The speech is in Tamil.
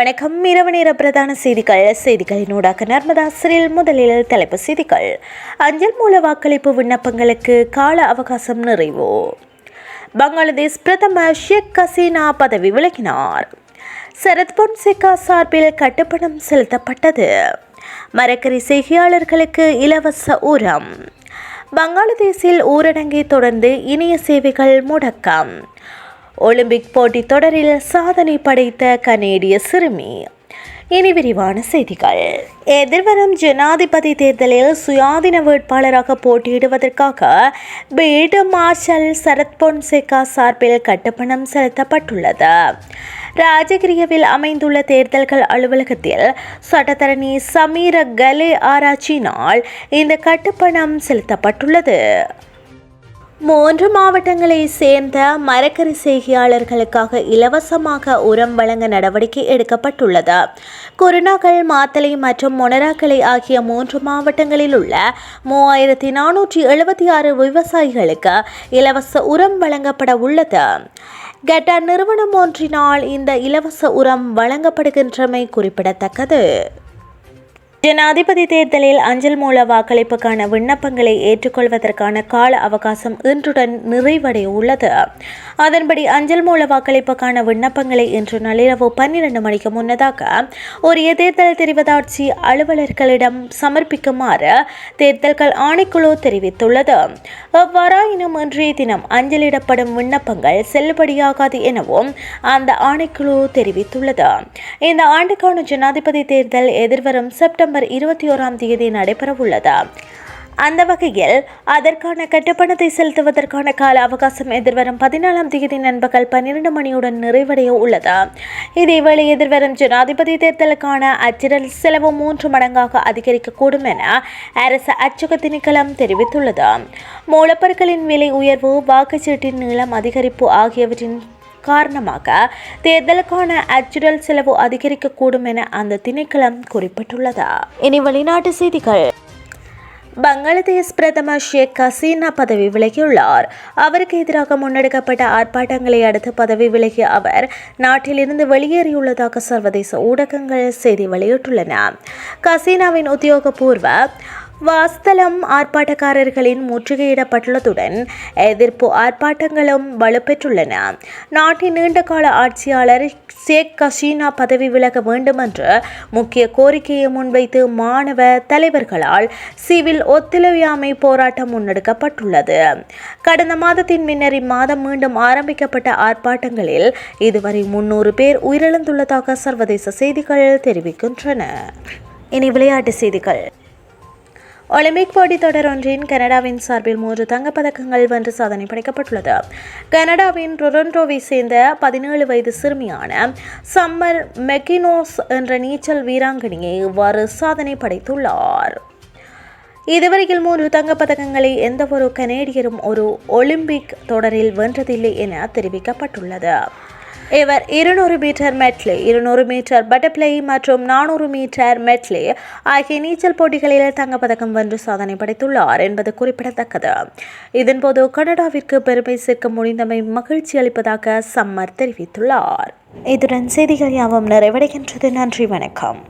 வணக்கம். இரவு நேர பிரதான செய்திகள். செய்திகளினூடாக நர்மதா சிறில் முதலில் தலைப்பு செய்திகள். அஞ்சல் மூல வாக்களிப்பு விண்ணப்பங்களுக்கு கால அவகாசம் நிறைவு. பங்களாதேஷ் பிரதமர் ஷேக் ஹசீனா பதவி விலகினார். சரத் பொன்சேகா சார்பில் கட்டுப்பணம் செலுத்தப்பட்டது. மரக்கறி செய்கையாளர்களுக்கு இலவச உரம். பங்களாதேஷில் ஊரடங்கை தொடர்ந்து இணைய சேவைகள் முடக்கம். ஒலிம்பிக் போட்டித் தொடரில் சாதனை படைத்த கனேடிய சிறுமி. இனி விரிவான செய்திகள். எதிர்வரும் ஜனாதிபதி தேர்தலில் சுயாதீன வேட்பாளராக போட்டியிடுவதற்காக பீல்டு மார்ஷல் சரத் பொன்சேகா சார்பில் கட்டுப்பணம் செலுத்தப்பட்டுள்ளது. ராஜகிரியவில் அமைந்துள்ள தேர்தல்கள் அலுவலகத்தில் சட்டத்தரணி சமீர கலே ஆராய்ச்சியினால் இந்த கட்டுப்பணம் செலுத்தப்பட்டுள்ளது. மூன்று மாவட்டங்களை சேர்ந்த மரக்கறி செய்கையாளர்களுக்காக இலவசமாக உரம் வழங்க நடவடிக்கை எடுக்கப்பட்டுள்ளது. குருநாகல் மாத்தலை மற்றும் மொனராக்கலை ஆகிய மூன்று மாவட்டங்களில் உள்ள மூவாயிரத்தி நானூற்றி எழுபத்தி ஆறு விவசாயிகளுக்கு இலவச உரம் வழங்கப்பட உள்ளது. கெட்டா நிறுவனம் ஒன்றினால் இந்த இலவச உரம் வழங்கப்படுகின்றமை குறிப்பிடத்தக்கது. ஜனாதிபதி தேர்தலில் அஞ்சல் மூல வாக்களிப்புக்கான விண்ணப்பங்களை ஏற்றுக்கொள்வதற்கான கால அவகாசம் இன்றுடன் நிறைவடைய உள்ளது அதன்படி அஞ்சல் மூல வாக்களிப்புக்கான விண்ணப்பங்களை இன்று நள்ளிரவு பன்னிரண்டு மணிக்கு முன்னதாக உரிய தேர்தல் தெரிவதாட்சி அலுவலர்களிடம் சமர்ப்பிக்குமாறு தேர்தல்கள் ஆணைக்குழு தெரிவித்துள்ளது. எவ்வாறாயினும் இன்றைய தினம் அஞ்சலிடப்படும் விண்ணப்பங்கள் செல்லுபடியாகாது எனவும் அந்த ஆணைக்குழு தெரிவித்துள்ளது. இந்த ஆண்டுக்கான ஜனாதிபதி தேர்தல் எதிர்வரும் செப்டம்பர் செப்டம்பர் இருபத்தி ஓராம் தேதி நடைபெறவுள்ளது. அந்த வகையில் அதற்கான கட்டுப்பணத்தை செலுத்துவதற்கான கால அவகாசம் எதிர்வரும் பதினாலாம் தேதி நண்பகல் பன்னிரண்டு மணியுடன் நிறைவடைய உள்ளது. இதேவேளை எதிர்வரும் ஜனாதிபதி தேர்தலுக்கான அச்சிடல் செலவு மூன்று மடங்காக அதிகரிக்கக்கூடும் என அரசு அச்சக திணைக்களம் தெரிவித்துள்ளது. மூலப்பொருட்களின் விலை உயர்வு வாக்குச்சீட்டின் நீளம் அதிகரிப்பு ஆகியவற்றின் காரணமாக தேர்தலுக்கான அச்சுடல் செலவு அதிகரிக்கக்கூடும் என அந்த திணைக்களம் குறிப்பிட்டுள்ளது. இனி வெளிநாட்டு செய்திகள். பங்களாதேஷ் பிரதமர் ஷேக் ஹசீனா பதவி விலகியுள்ளார். அவருக்கு எதிராக முன்னெடுக்கப்பட்ட ஆர்ப்பாட்டங்களை அடுத்து பதவி விலகிய அவர் நாட்டிலிருந்து வெளியேறியுள்ளதாக சர்வதேச ஊடகங்கள் செய்தி வெளியிட்டுள்ளன. கசீனாவின் உத்தியோகபூர்வ வாஸ்தலம் ஆர்ப்பாட்டக்காரர்களின் முற்றுகையிடப்பட்டுள்ளதுடன் எதிர்ப்பு ஆர்ப்பாட்டங்களும் வலுப்பெற்றுள்ளன. நாட்டின் நீண்டகால ஆட்சியாளர் ஷேக் கஷீனா பதவி விலக வேண்டும் என்று முக்கிய கோரிக்கையை முன்வைத்து மாணவ தலைவர்களால் சிவில் ஒத்துழையாமை போராட்டம் முன்னெடுக்கப்பட்டுள்ளது. கடந்த மாதத்தின் முன்னர் இம்மாதம் மீண்டும் ஆரம்பிக்கப்பட்ட ஆர்ப்பாட்டங்களில் இதுவரை முன்னூறு பேர் உயிரிழந்துள்ளதாக சர்வதேச செய்திகள் தெரிவிக்கின்றன. இனி விளையாட்டு செய்திகள். ஒலிம்பிக் போட்டித் தொடர் ஒன்றின் கனடாவின் சார்பில் மூன்று தங்கப்பதக்கங்கள் வென்று சாதனை படைக்கப்பட்டுள்ளது. கனடாவின் ரொரண்டோவை சேர்ந்த பதினேழு வயது சிறுமியான சம்மர் மெக்கினோஸ் என்ற நீச்சல் வீராங்கனையை இவ்வாறு சாதனை படைத்துள்ளார். இதுவரையில் மூன்று தங்கப்பதக்கங்களை எந்தவொரு கனேடியரும் ஒரு ஒலிம்பிக் தொடரில் வென்றதில்லை என தெரிவிக்கப்பட்டுள்ளது. இவர் இருநூறு மீட்டர் மெட்லி இருநூறு மீட்டர் பட்டர்ஃப்ளை மற்றும் நானூறு மீட்டர் மெட்லி ஆகிய நீச்சல் போட்டிகளில் தங்கப்பதக்கம் வென்று சாதனை படைத்துள்ளார் என்பது குறிப்பிடத்தக்கது. இதன்போது கனடாவிற்கு பெருமை சேர்க்க முடிந்தமை மகிழ்ச்சி அளிப்பதாக சம்மர் தெரிவித்துள்ளார். இதுடன் செய்திகள் யாவும் நிறைவடைகின்றது. நன்றி வணக்கம்.